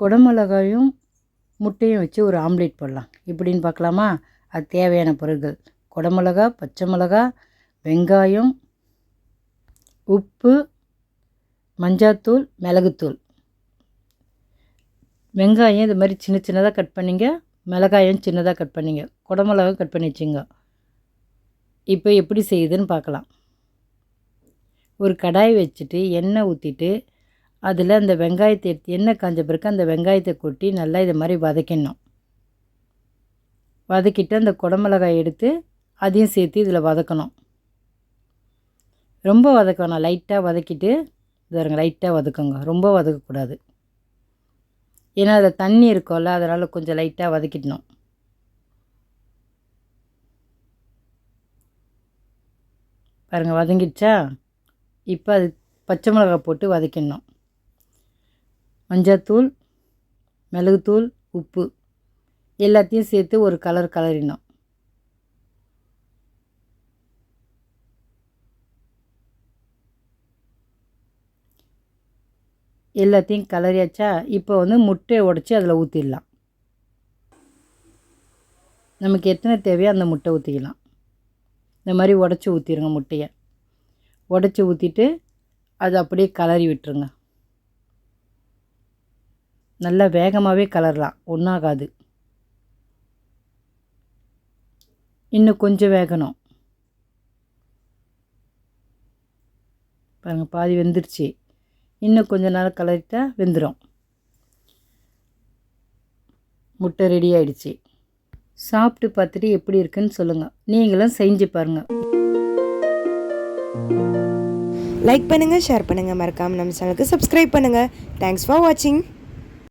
குடமிளகாயும் முட்டையும் வச்சு ஒரு ஆம்லேட் போடலாம். இப்படின்னு பார்க்கலாமா? அது தேவையான பொருட்கள். குடமிளகா பச்சை மிளகா வெங்காயம் உப்பு மஞ்சாத்தூள் மிளகுத்தூள். வெங்காயம் இது மாதிரி சின்ன சின்னதாக கட் பண்ணிங்க. மிளகாயும் சின்னதாக கட் பண்ணிங்க. குடமிளகாயும் கட் பண்ணி வச்சுங்க. இப்போ எப்படி செய்யுதுன்னு பார்க்கலாம். ஒரு கடாய் வச்சுட்டு எண்ணெய் ஊற்றிட்டு அதில் அந்த வெங்காயத்தை எடுத்து எண்ணெய் காஞ்ச பிறகு அந்த வெங்காயத்தை கொட்டி நல்லா இதை மாதிரி வதக்கிடணும். வதக்கிட்டு அந்த குடமிளகாய் எடுத்து அதையும் சேர்த்து இதில் வதக்கணும். ரொம்ப வதக்க வேணாம். லைட்டாக வதக்கிட்டு பாருங்க லைட்டாக வதக்குங்க. ரொம்ப வதக்கக்கூடாது. ஏன்னா அதில் தண்ணி இருக்கும்ல அதனால் கொஞ்சம் லைட்டாக வதக்கிடணும். பாருங்கள் வதங்கிடுச்சா? இப்போ அது பச்சை மிளகாய் போட்டு வதக்கிடணும். மஞ்சத்தூள் மிளகுத்தூள் உப்பு எல்லாத்தையும் சேர்த்து ஒரு கலர் கலரினோம். எல்லாத்தையும் கலரியாச்சா இப்போ வந்து முட்டையை உடச்சி அதில் ஊற்றிடலாம் நமக்கு எத்தனை தேவையோ அந்த முட்டை ஊற்றிக்கலாம் இந்த மாதிரி உடச்சி ஊற்றிடுங்க முட்டையை. உடச்சி ஊற்றிட்டு அது அப்படியே கலரி விட்டுருங்க. நல்லா வேகமாகவே கலரலாம். ஒன்றாகாது இன்னும் கொஞ்சம் வேகணும். பாருங்கள் பாதி வெந்துருச்சு. இன்னும் கொஞ்ச நேரம் கலரிட்டா வெந்துடும் முட்டை ரெடி ஆயிடுச்சு. சாப்பிட்டு பார்த்துட்டு எப்படி இருக்குன்னு சொல்லுங்கள் நீங்களும் செஞ்சு பாருங்கள் லைக் பண்ணுங்கள் ஷேர் பண்ணுங்கள் மறக்காமல் நம்ம சேனலுக்கு சப்ஸ்கிரைப் பண்ணுங்கள் தேங்க்ஸ் ஃபார் வாட்சிங்